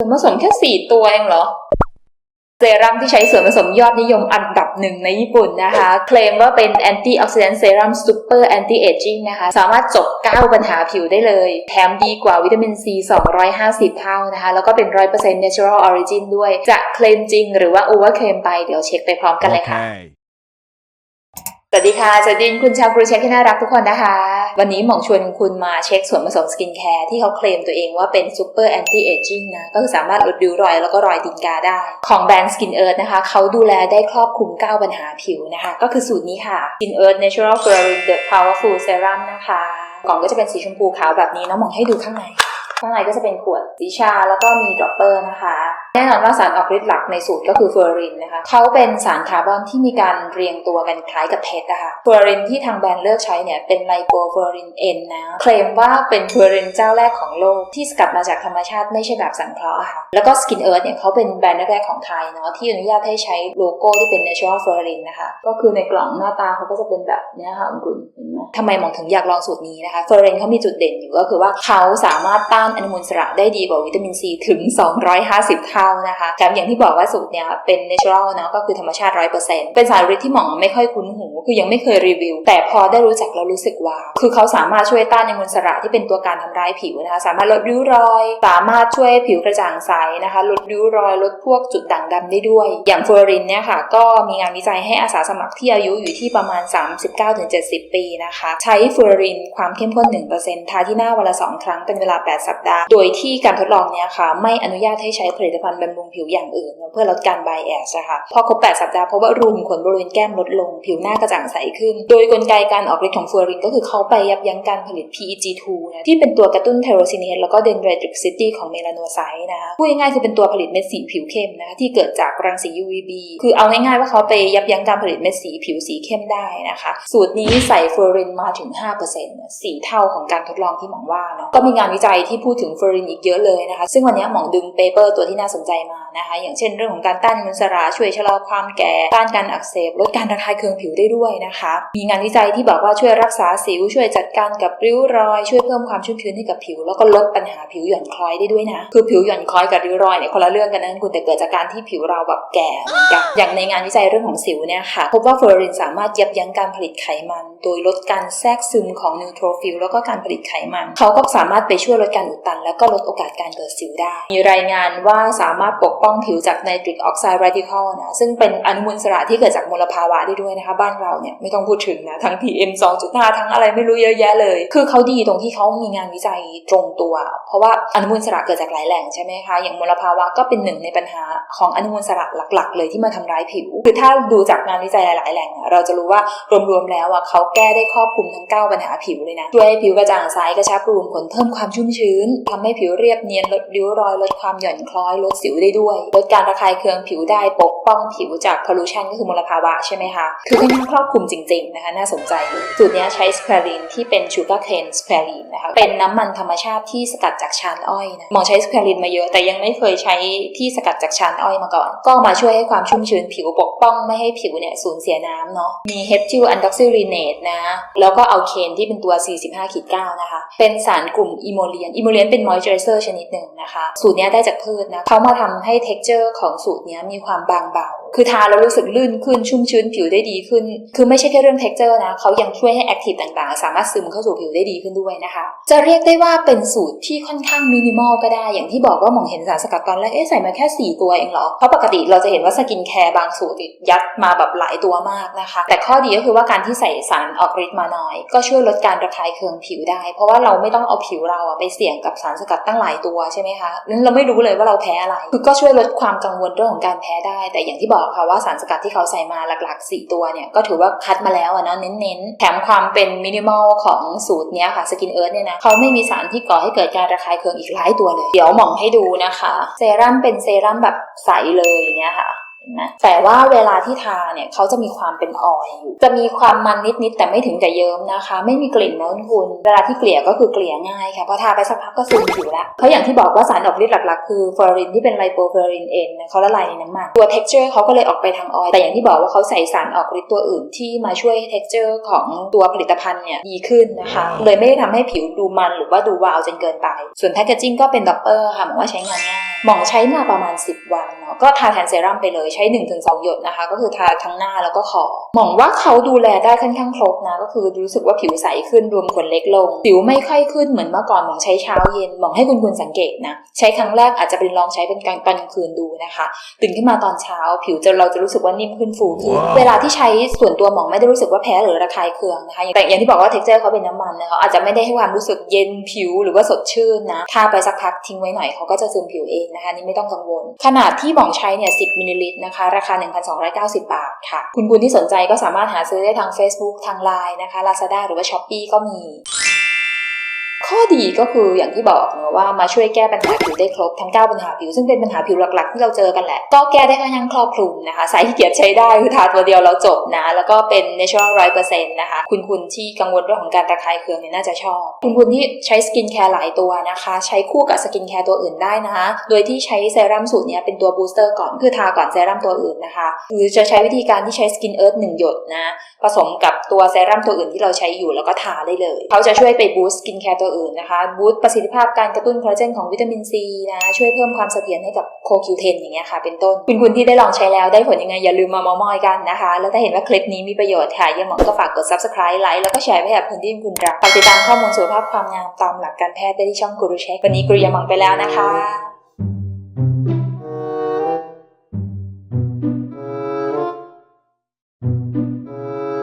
ส่วนผสมแค่สี่ตัวเองเหรอ เซรั่มที่ใช้ส่วนผสมยอดนิยมอันดับหนึ่งในญี่ปุ่นนะคะ เคลมว่าเป็น anti oxidant serum super anti aging นะคะ สามารถจบ 9 ปัญหาผิวได้เลย แถมดีกว่าวิตามิน C 250 เท่านะคะ แล้วก็เป็น 100% natural origin ด้วย จะเคลมจริงหรือว่า over เคลมไป เดี๋ยวเช็คไปพร้อมกันเลยค่ะ Okay. สวัสดีค่ะสวัสดีคุณชาวครูเช็คที่น่ารักทุกคนนะคะ วันนี้หมองชวนคุณมาเช็คส่วนผสมสกินแคร์ที่เขาเคลมตัวเองว่าเป็นซูเปอร์แอนตี้เอจิ้งนะ ก็คือสามารถลดริ้วรอยแล้วก็รอยตีนกาได้ ของแบรนด์ Skin Earth นะคะ เขาดูแลได้ครอบคลุม 9 ปัญหาผิวนะคะ ก็คือสูตรนี้ค่ะ Skin Earth Natural Fluorine The Powerful Serum นะคะกล่องก็จะเป็นสีชมพูขาวแบบนี้เน้องหมองให้ดูข้างในข้างในก็จะเป็นขวดสีชาแล้วก็มีดรอปเปอร์นะคะ แน่นอนว่าสารออกฤทธิ์หลักในสูตรก็คือเฟอร์รินนะคะเขาเป็นสารคาร์บอนที่มีการเรียงตัวกันคล้ายกับเพชรนะคะเฟอร์รินที่ทางแบรนด์เลือกใช้เนี่ยเป็นไลโปเฟอร์รินเอ็นนะเคลมว่าเป็นเฟอร์รินเจ้าแรกของโลกที่สกัดมาจากธรรมชาติไม่ใช่แบบสังเคราะห์อะค่ะแล้วก็ Skin Earth เนี่ยเขาเป็นแบรนด์แรกของไทยเนาะที่อนุญาตให้ใช้โลโก้ที่เป็น natural fluorine นะคะก็คือในกล่องหน้าตาเขาก็จะเป็นแบบเนี้ยค่ะคุณเห็นไหมทำไมหมองถึงอยากลองสูตรนี้นะคะเฟอร์รินเขามีจุดเด่นอยู่ก็คือว่าเขาสามารถต้านอนุมูลอิสระได้ดีกว่าวิตามินซีถึง 250 เท่านะคะแถมอย่างที่บอกว่าสูตรเนี้ยเป็น natural เนาะก็คือธรรมชาติร้อยเปอร์เซ็นต์เป็นสารฤทธิ์ที่หมอไม่ค่อยคุ้นหูคือยังไม่เคยรีวิว แต่พอได้รู้จักแล้วรู้สึกว้าวคือเขาสามารถช่วยต้านอนุมูลอิสระที่เป็นตัวการทำร้ายผิวนะคะสามารถลดริ้วรอย สามารถช่วยผิวกระจ่างใสนะคะ ลดริ้วรอย ลดพวกจุดด่างดำได้ด้วย อย่างเฟอร์รินเนี่ยค่ะ ก็มีงานวิจัยให้อาสาสมัครที่อายุอยู่ที่ประมาณ 39-70 ปีนะคะ ใช้เฟอร์รินความเข้มข้น 1%ทาที่หน้าวันละ 2 ครั้งเป็นเวลา 8 สัปดาห์ โดยที่การทดลองเนี้ยค่ะ ไม่อนุญาตให้ใช้ผลิตภัณฑ์บำรุงผิวอย่างอื่น เพื่อลดการไบแอสนะคะพอครบ 8 สัปดาห์เพราะว่ารูขุมขนบริเวณแก้มลดลงผิวหน้ากระจ่างใสขึ้น โดยกลไกการออกฤทธิ์ของฟอรินก็คือเขาไปยับยั้งการผลิต PEG2 นะที่เป็นตัวกระตุ้นไทโรซินเนสแล้วก็เดนเดรติกซิตี้ของเมลาโนไซต์นะคะพูดง่ายๆคือเป็นตัวผลิตเม็ดสีผิวเข้มนะคะที่เกิดจากรังสี UVB คือเอาง่ายๆว่าเขาไปยับยั้งการผลิตเม็ดสีผิวสีเข้มได้นะคะ สูตรนี้ใส่ฟอรินมาถึง 5%สี่เท่าของการทดลองที่หมองว่าเนาะก็มีงานวิจัยที่พูดถึงฟอรินอีกเยอะเลยนะคะ ซึ่งวันนี้หมองดึงเปเปอร์ตัวที่น่าสนใจมานะคะ อย่างเช่นเรื่องของการต้านมูลอิสระช่วยชะลอความแก่ต้านการอักเสบลดการระคายเคืองผิวได้ด้วยนะคะ มีงานวิจัยที่บอกว่าช่วยรักษาสิว ช่วยจัดการกับริ้วรอย ช่วยเพิ่มความชุ่มชื้นให้กับผิว แล้วก็ลดปัญหาผิวหย่อนคล้อยได้ด้วยนะ คือผิวหย่อนคล้อยกับริ้วรอยเนี่ยคนละเรื่องกันนะคุณแต่เกิดจากการที่ผิวเราแบบแก่เหมือนกันอย่างในงานวิจัยเรื่องของสิวเนี่ยค่ะพบว่าเฟอร์รินสามารถยับยั้งการผลิตไขมัน โดยลดการแทรกซึมของนิวโทรฟิลแล้วก็การผลิตไขมัน เขาก็สามารถไปช่วยลดการอุดตัน แล้วก็ลดโอกาสการเกิดสิวได้ มีรายงานว่าสามารถปกป้องผิวจากไนตริกออกไซด์ radical นะซึ่งเป็นอนุมูลอิสระที่เกิดจากมลภาวะได้ด้วยนะคะบ้านเราเนี่ยไม่ต้องพูดถึงนะทั้ง PM 2.5 ทั้งอะไรไม่รู้เยอะแยะเลย คือเขาดีตรงที่เขามีงานวิจัยตรงตัว เพราะว่าอนุมูลอิสระเกิดจากหลายแหล่งใช่ไหมคะ อย่างมลภาวะก็เป็นหนึ่งในปัญหาของอนุมูลอิสระหลัก ๆ เลยที่มาทำร้ายผิว คือถ้าดูจากงานวิจัยหลาย ๆ แหล่ง เราจะรู้ว่ารวม ๆ แล้วอะเขาแก้ได้ครอบคลุมทั้ง 9 ปัญหาผิวเลยนะ ช่วยให้ผิวกระจ่างใสกระชับรูขุมขนเพิ่มความชุ่มชื้นทำให้ผิวเรียบเนียนลดริ้วรอยลดความหย่อนคล้อยลดสิวได้ด้วยลดการระคายเคืองผิวได้ปกป้องผิวจากพอลูชันก็คือมลภาวะใช่ไหมคะคือค่อนข้างรอบคลุมจริง ๆ นะคะ น่าสนใจเลยสูตรนี้ใช้สแควรีนที่เป็นชูการ์เคนสแควรีนนะคะ เป็นน้ำมันธรรมชาติที่สกัดจากชานอ้อยนะหมอใช้สแควรีนมาเยอะ แต่ยังไม่เคยใช้ที่สกัดจากชานอ้อยมาก่อน ก็มาช่วยให้ความชุ่มชื้นผิวปกป้องไม่ให้ผิวเนี่ยสูญเสียน้ำเนาะ มีเฮปทิลอันด็อกซิลีเนตนะ แล้วก็เอาเคนที่เป็นตัว 45ขีด9นะคะ เป็นสารกลุ่มอิโมเลียน อิโมเลียนเป็นมอยเจอร์เซอร์ชนิดหนึ่งนะคะ สูตรนี้ได้จากพืชนะ เขามาทำให้เท็กเจอร์ของสูตรนี้มีความบางเบา คือทาแล้วรู้สึกลื่นขึ้นชุ่มชื้นผิวได้ดีขึ้น คือไม่ใช่แค่เรื่องเท็กเจอร์นะเขายังช่วยให้แอคทีฟต่างๆ สามารถซึมเข้าสู่ผิวได้ดีขึ้นด้วยนะคะ จะเรียกได้ว่าเป็นสูตรที่ค่อนข้างมินิมอลก็ได้ อย่างที่บอกว่าหมองเห็นสารสกัดตอนแรก เอ๊ะใส่มาแค่ 4 ตัวเองเหรอ เพราะปกติเราจะเห็นว่าสกินแคร์บางสูตรยัดมาแบบหลายตัวมากนะคะ แต่ข้อดีก็คือว่าการที่ใส่สารออกฤทธิ์มาน้อย ก็ช่วยลดการระคายเคืองผิวได้ เพราะว่าเราไม่ต้องเอาผิวเราอะไปเสี่ยงกับสารสกัดตั้งหลายตัวใช่ไหมคะนั้นเราไม่รู้เลยว่าเราแพ้อะไร คือก็ช่วยลดความกังวลเรื่องของการแพ้ได้ แต่อย่างที่บอกอกค่ะว่าสารสกัดที่เขาใส่มาหลักๆ 4 ตัวเนี่ยก็ถือว่าคัดมาแล้วอะเนาะเน้นๆ แถมความเป็นมินิมอลของสูตรเนี้ยค่ะสกินเอิร์ธเนี่ยนะเขาไม่มีสารที่ก่อให้เกิดการระคายเคืองอีกหลายตัวเลย เดี๋ยวหมองให้ดูนะคะ เซรั่มเป็นเซรั่มแบบใสเลยอย่างเงี้ยค่ะ นะแต่ว่าเวลาที่ทาเนี่ยเขาจะมีความเป็นออยอยู่จะมีความมันนิดๆแต่ไม่ถึงกับเยิ้มนะคะ ไม่มีกลิ่นนะคุณ เวลาที่เกลี่ยก็คือเกลี่ยง่ายค่ะพอทาไปสักพักก็ซึมผิวละเพราะอย่างที่บอกว่าสารออกฤทธิ์หลักๆ คือเฟอร์รินที่เป็นไลโปเฟอร์รินเอนเขาละลายในน้ำมันตัว texture เขาก็เลยออกไปทางออยแต่อย่างที่บอกว่าเขาใส่สารออกฤทธิ์ตัวอื่นที่มาช่วย texture ของตัวผลิตภัณฑ์เนี่ยดีขึ้นนะคะ เลยไม่ได้ทำให้ผิวดูมันหรือว่าดูวาวจนเกินไป ส่วนแพคเกจิ้งก็เป็นด็อปเปอร์ค่ะหมายว่าใช้งานง่ายหมองใช้มาประมาณ 10 วัน ก็ทาแทนเซรั่มไปเลยใช้ 1-2 หยดนะคะ ก็คือทาทั้งหน้าแล้วก็คอหมองว่าเขาดูแลได้ค่อนข้างครบนะ ก็คือรู้สึกว่าผิวใสขึ้นรวมขนเล็กลงผิวไม่ค่อยขึ้นเหมือนเมื่อก่อนหมองใช้เช้าเย็นหมองให้คุณคุณสังเกตนะ ใช้ครั้งแรกอาจจะเป็นลองใช้เป็นกลางกลางคืนดูนะคะ ตื่นขึ้นมาตอนเช้า ผิวจะเราจะรู้สึกว่านิ่มขึ้นฟูขึ้นว้าวเวลาที่ใช้ส่วนตัวหมองไม่ได้รู้สึกว่าแพ้หรือระคายเคืองนะคะแต่อย่างที่บอกว่าเท็กเจอร์เขาเป็นน้ำมันนะคะอาจจะไม่ได้ให้ความรู้สึกเย็นผิวหรือว่าสดชื่นนะทาไปสักพักทิ้งไว้หน่อยเขาก็จะซึมผิวเองนะคะนี่ไม่ต้องกังวล ขนาดที่หมองใช้เนี่ย 10 มิลลิลิตรนะคะ ราคา 1,290 บาทค่ะ คุณคุณที่สนใจก็สามารถหาซื้อได้ทาง Facebook ทาง Line นะคะ Lazada หรือว่า Shopee ก็มี ข้อดีก็คืออย่างที่บอกเนอะว่ามาช่วยแก้ปัญหาผิวได้ครบทั้ง 9 ปัญหาผิว ซึ่งเป็นปัญหาผิวหลักๆ ที่เราเจอกันแหละ ก็แก้ได้ค่อนข้างครอบคลุมนะคะสายขี้เกียจใช้ได้คือทาตัวเดียวเราจบนะ แล้วก็เป็น natural ร้อยเปอร์เซ็นต์นะคะคุณคุณที่กังวลเรื่องของการระคายเคืองเนี่ยน่าจะชอบ คุณคุณที่ใช้สกินแคร์หลายตัวนะคะ ใช้คู่กับสกินแคร์ตัวอื่นได้นะคะ โดยที่ใช้เซรั่มสูตรเนี้ยเป็นตัวบูสเตอร์ก่อนคือทาก่อนเซรั่มตัวอื่นนะคะหรือจะใช้วิธีการที่ใช้สกินเอิร์ธหนึ่งหยดนะผสมกับตัวเซรั่มตัวอื่นที่เราใช้อยู่แล้วก็ทาได้เลย เขาจะช่วยไปบูสต์สกินแคร์ตัวอื่นนะคะบูตประสิทธิภาพการกระตุ้นคอลลาเจนของวิตามินซีนะช่วยเพิ่มความเสถียรให้กับโคคิวเทนอย่างเงี้ยค่ะเป็นต้น คุณคุณที่ได้ลองใช้แล้วได้ผลยังไงอย่าลืมมาเมามอยกันนะคะ แล้วถ้าเห็นว่าคลิปนี้มีประโยชน์ค่ะยังหมองก็ฝากกด subscribe ไลค์แล้วก็แชร์ไปให้กับคนที่คุณรักติดตามข้อมูลสุขภาพความงามตามหลักการแพทย์ได้ที่ช่องกูรูเช็ควันนี้กุรูยังหมองไปแล้วนะคะ